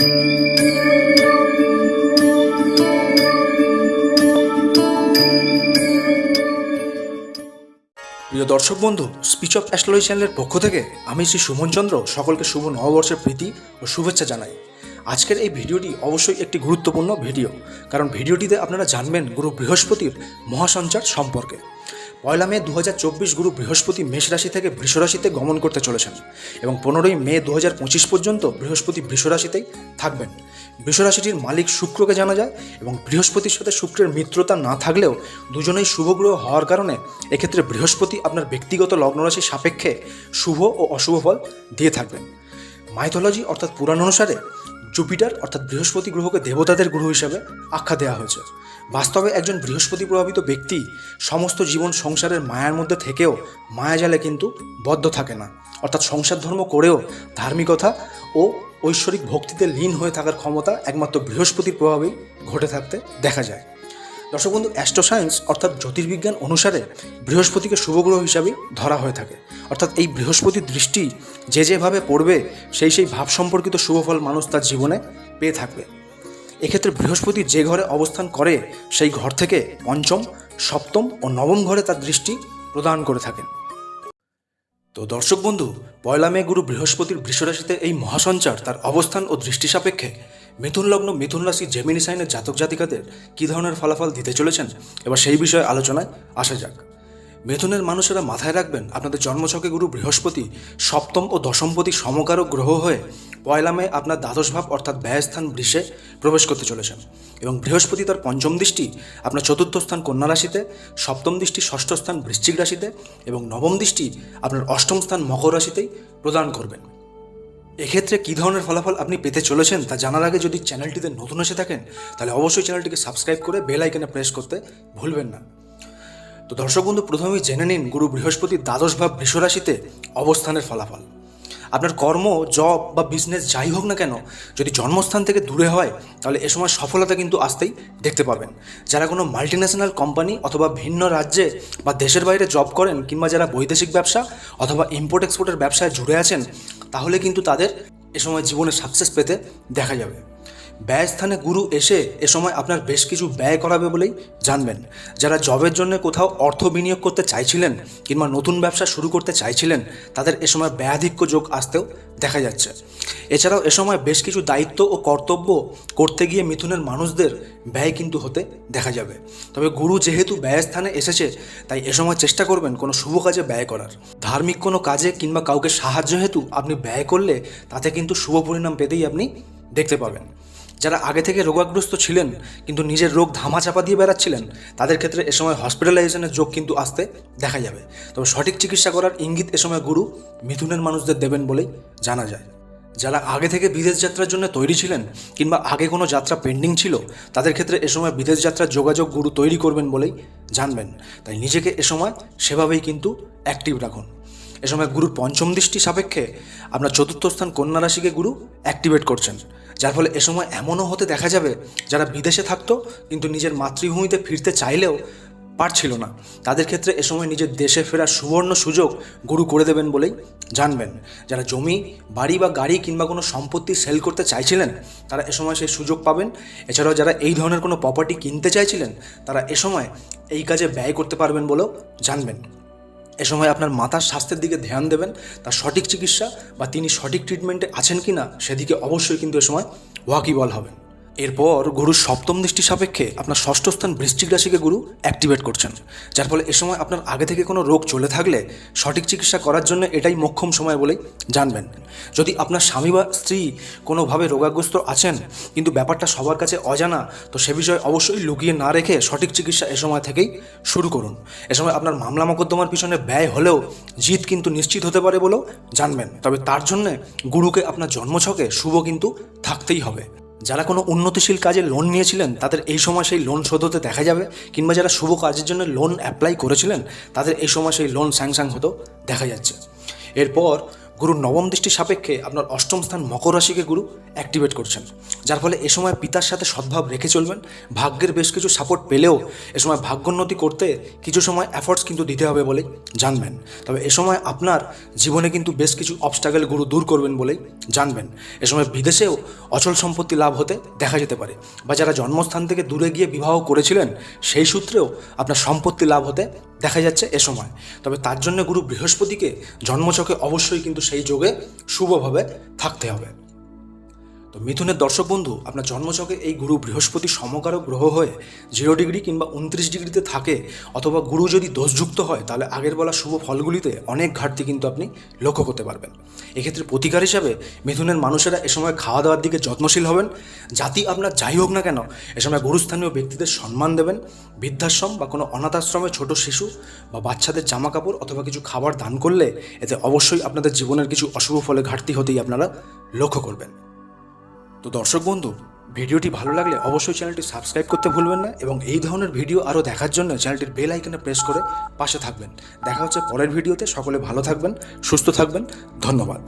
প্রিয় দর্শক বন্ধু স্পিচ অফ অ্যাস্ট্রোলজি চ্যানেলের পক্ষ থেকে আমি শ্রী সুমন চন্দ্র সকলকে শুভ নববর্ষের প্রীতি ও শুভেচ্ছা জানাই। আজকের এই ভিডিওটি অবশ্যই একটি গুরুত্বপূর্ণ ভিডিও, কারণ ভিডিওটিতে আপনারা জানবেন গুরু বৃহস্পতির মহাসঞ্চার সম্পর্কে। পয়লা মে দু হাজার চব্বিশ গুরু বৃহস্পতি মেষ রাশি থেকে বৃষরাশিতে গমন করতে চলেছেন এবং পনেরোই মে দু হাজার পঁচিশ পর্যন্ত বৃহস্পতি বৃষ রাশিতেই থাকবেন। বৃষরাশিটির মালিক শুক্রকে জানা যায় এবং বৃহস্পতির সাথে শুক্রের মিত্রতা না থাকলেও দুজনেই শুভগ্রহ হওয়ার কারণে এক্ষেত্রে বৃহস্পতি আপনার ব্যক্তিগত লগ্নরাশি সাপেক্ষে শুভ ও অশুভ ফল দিয়ে থাকবেন। মাইথোলজি অর্থাৎ পুরাণ অনুসারে জুপিটার, অর্থাৎ বৃহস্পতি গ্রহকে দেবতাদের গ্রহ হিসাবে আখ্যা দেওয়া হয়েছে। বাস্তবে একজন বৃহস্পতি প্রভাবিত ব্যক্তি সমস্ত জীবন সংসারের মায়ার মধ্যে থেকেও মায়াজালে কিন্তু বদ্ধ থাকে না। অর্থাৎ সংসার ধর্ম করেও ধার্মিকতা ও ঐশ্বরিক ভক্তিতে লীন হয়ে থাকার ক্ষমতা একমাত্র বৃহস্পতির প্রভাবেই ঘটে থাকতে দেখা যায়। দর্শক বন্ধু অ্যাস্ট্রোসায়েন্স অর্থাৎ জ্যোতির্বিজ্ঞান অনুসারে বৃহস্পতিকে শুভগ্রহ হিসাবেই ধরা হয়ে থাকে। অর্থাৎ এই বৃহস্পতির দৃষ্টি যে যেভাবে পড়বে, সেই সেই ভাব সম্পর্কিত শুভফল মানুষ তার জীবনে পেয়ে থাকবে। এক্ষেত্রে বৃহস্পতি যে ঘরে অবস্থান করে, সেই ঘর থেকে পঞ্চম, সপ্তম ও নবম ঘরে তার দৃষ্টি প্রদান করে থাকেন। তো দর্শক বন্ধু, পয়লা মে গুরু বৃহস্পতির বৃষরাশিতে এই মহাসঞ্চার তার অবস্থান ও দৃষ্টি সাপেক্ষে মিথুন লগ্ন মিথুন রাশি জেমিনি সাইনের জাতক জাতিকাদের কী ধরনের ফলাফল দিতে চলেছেন? এবার সেই বিষয়ে আলোচনায় আসা যাক। মিথুনের মানুষেরা মাথায় রাখবেন, আপনাদের জন্মছকে গুরু বৃহস্পতি, সপ্তম ও দশমপতি সমকারক গ্রহ হয়ে পয়লা মে আপনার দ্বাদশ ভাব অর্থাৎ ব্যয়স্থান বৃষে প্রবেশ করতে চলেছেন। এবং বৃহস্পতি তার পঞ্চম দৃষ্টি আপনার চতুর্থ স্থান কন্যা রাশিতে, সপ্তম দৃষ্টি ষষ্ঠ স্থান বৃশ্চিক রাশিতে এবং নবম দৃষ্টি আপনার অষ্টম স্থান মকর রাশিতেই প্রদান করবেন। এক্ষেত্রে কী ধরনের ফলাফল আপনি পেতে চলেছেন তা জানার আগে যদি চ্যানেলটিতে নতুন এসে থাকেন, তাহলে অবশ্যই চ্যানেলটিকে সাবস্ক্রাইব করে বেল আইকনে প্রেস করতে ভুলবেন না। তো দর্শক বন্ধু, প্রথমেই জেনে নিন গুরু বৃহস্পতির দ্বাদশ ভাব বৃষরাশিতে অবস্থানের ফলাফল। আপনার কর্ম, জব বা বিজনেস যাই হোক না কেন, যদি জন্মস্থান থেকে দূরে হয়, তাহলে এ সময় সফলতা কিন্তু আসতেই দেখতে পাবেন। যারা কোনো মাল্টিন্যাশনাল কোম্পানি অথবা ভিন্ন রাজ্যে বা দেশের বাইরে জব করেন কিংবা যারা বৈদেশিক ব্যবসা অথবা ইম্পোর্ট এক্সপোর্টের ব্যবসায় জুড়ে আছেন তাহলে কিন্তু তাদের এ সময় জীবনে সাকসেস পেতে দেখা যাবে। ব্যয়স্থানে গুরু এসে এ সময় আপনার বেশ কিছু ব্যয় করাবে বলেই জানবেন। যারা জবের জন্য কোথাও অর্থ বিনিয়োগ করতে চাইছিলেন কিংবা নতুন ব্যবসা শুরু করতে চাইছিলেন, তাদের এ সময় ব্যয়াধিক্য যোগ আসতেও দেখা যাচ্ছে। এছাড়াও এ সময় বেশ কিছু দায়িত্ব ও কর্তব্য করতে গিয়ে মিথুনের মানুষদের ব্যয় কিন্তু হতে দেখা যাবে। তবে গুরু যেহেতু ব্যয়স্থানে এসেছে, তাই এ সময় চেষ্টা করবেন কোনো শুভ কাজে ব্যয় করার। ধার্মিক কোনো কাজে কিংবা কাউকে সাহায্য হেতু আপনি ব্যয় করলে তাতে কিন্তু শুভ পরিণাম পেতেই আপনি দেখতে পাবেন। যারা আগে থেকে রোগাগ্রস্ত ছিলেন, কিন্তু নিজের রোগ ধামাচাপা দিয়ে বেড়াচ্ছিলেন, তাদের ক্ষেত্রে এ সময় হসপিটালাইজেশনের যোগ কিন্তু আসতে দেখা যাবে। তবে সঠিক চিকিৎসা করার ইঙ্গিত এ সময় গুরু মিথুনের মানুষদের দেবেন বলেই জানা যায়। যারা আগে থেকে বিদেশ যাত্রার জন্য তৈরি ছিলেন, কিংবা আগে কোনো যাত্রা পেন্ডিং ছিল, তাদের ক্ষেত্রে এ সময় বিদেশ যাত্রার যোগাযোগ গুরু তৈরি করবেন বলেই জানবেন। তাই নিজেকে এ সময় সেভাবেই কিন্তু অ্যাক্টিভ রাখুন। এ সময় গুরুর পঞ্চম দৃষ্টি সাপেক্ষে আপনার চতুর্থ স্থান কন্যা রাশিকে গুরু অ্যাক্টিভেট করছেন। যার ফলে এ সময় এমনও হতে দেখা যাবে যারা বিদেশে থাকতো, কিন্তু নিজের মাতৃভূমিতে ফিরতে চাইলেও পারছিল না। তাদের ক্ষেত্রে এ সময় নিজের দেশে ফেরার সুবর্ণ সুযোগ গুরু করে দেবেন বলেই জানবেন। যারা জমি, বাড়ি বা গাড়ি কিংবা কোনো সম্পত্তি সেল করতে চাইছিলেন, তারা এ সময় সেই সুযোগ পাবেন। এছাড়াও যারা এই ধরনের কোনো প্রপার্টি কিনতে চাইছিলেন, তারা এ সময় এই কাজে ব্যয় করতে পারবেন বলেও জানবেন। এ সময় আপনার মাতার স্বাস্থ্যের দিকে ধ্যান দেবেন, তার সঠিক চিকিৎসা বা তিনি সঠিক ট্রিটমেন্টে আছেন কি না সেদিকে অবশ্যই কিন্তু এ সময় ওয়াকিবল হবেন। এরপর গুরুর সপ্তম দৃষ্টি সাপেক্ষে আপনার ষষ্ঠ স্থান বৃশ্চিক রাশিকে গুরু অ্যাক্টিভেট করছেন। যার ফলে এ সময় আপনার আগে থেকে কোনো রোগ চলে থাকলে সঠিক চিকিৎসা করার জন্য এটাই মোক্ষম সময় বলেই জানবেন। যদি আপনার স্বামী বা স্ত্রী কোনোভাবে রোগাগ্রস্ত আছেন, কিন্তু ব্যাপারটা সবার কাছে অজানা, তো সে বিষয়ে অবশ্যই লুকিয়ে না রেখে সঠিক চিকিৎসা এ সময় থেকেই শুরু করুন। এ সময় আপনার মামলা মোকদ্দমার পিছনে ব্যয় হলেও জিত কিন্তু নিশ্চিত হতে পারে বলেও জানবেন। তবে তার জন্যে গুরুকে আপনার জন্মছকে শুভ কিন্তু থাকতেই হবে। যারা কোনো উন্নতিশীল কাজে লোন নিয়েছিলেন, তাদের এই সময় সেই লোন শোধ হতে দেখা যাবে। কিংবা যারা শুভ কাজের জন্য লোন অ্যাপ্লাই করেছিলেন, তাদের এই সময় সেই লোন স্যাংস্যাং হতেও দেখা যাচ্ছে। এরপর গুরু নবম দৃষ্টি সাপেক্ষে আপনার অষ্টম স্থান মকর রাশিকে গুরু অ্যাক্টিভেট করছেন। যার ফলে এ সময় পিতার সাথে সদ্ভাব রেখে চলবেন। ভাগ্যের বেশ কিছু সাপোর্ট পেলেও এ সময় ভাগ্যোন্নতি করতে কিছু সময় এফর্টস কিন্তু দিতে হবে বলেই জানবেন। তবে এ সময় আপনার জীবনে কিন্তু বেশ কিছু অবস্ট্রাগল গুরু দূর করবেন বলেই জানবেন। এ সময় বিদেশেও অচল সম্পত্তি লাভ হতে দেখা যেতে পারে। বা যারা জন্মস্থান থেকে দূরে গিয়ে বিবাহ করেছিলেন, সেই সূত্রেও আপনার সম্পত্তি লাভ হতে দেখা যাচ্ছে এ সময়। তবে তার জন্য গুরু বৃহস্পতিকে জন্মচকে অবশ্যই কিন্তু সেই যোগে শুভভাবে থাকতে হবে। তো মিথুনের দর্শক বন্ধু, আপনার জন্মচকে এই গুরু বৃহস্পতি সমকারক গ্রহ হয়ে জিরো ডিগ্রি কিংবা উনত্রিশ ডিগ্রিতে থাকে অথবা গুরু যদি দোষযুক্ত হয়, তাহলে আগের বলা শুভ ফলগুলিতে অনেক ঘাটতি কিন্তু আপনি লক্ষ্য করতে পারবেন। এক্ষেত্রে প্রতিকার হিসাবে মিথুনের মানুষেরা এ সময় খাওয়া দাওয়ার দিকে যত্নশীল হবেন। জাতি আপনার যাই হোক না কেন, এ সময় গুরুস্থানীয় ব্যক্তিদের সম্মান দেবেন। বৃদ্ধাশ্রম বা কোনো অনাথ আশ্রমে ছোট শিশু বা বাচ্চাদের জামা কাপড় অথবা কিছু খাবার দান করলে এতে অবশ্যই আপনাদের জীবনের কিছু অশুভ ফলে ঘাটতি হতেই আপনারা লক্ষ্য করবেন। তো দর্শক বন্ধু, ভিডিওটি ভালো লাগলে অবশ্যই চ্যানেলটি সাবস্ক্রাইব করতে ভুলবেন না এবং এই ধরনের ভিডিও আরও দেখার জন্য চ্যানেলটির বেল আইকনে প্রেস করে পাশে থাকবেন। দেখা হচ্ছে পরের ভিডিওতে, সকলে ভালো থাকবেন, সুস্থ থাকবেন, ধন্যবাদ।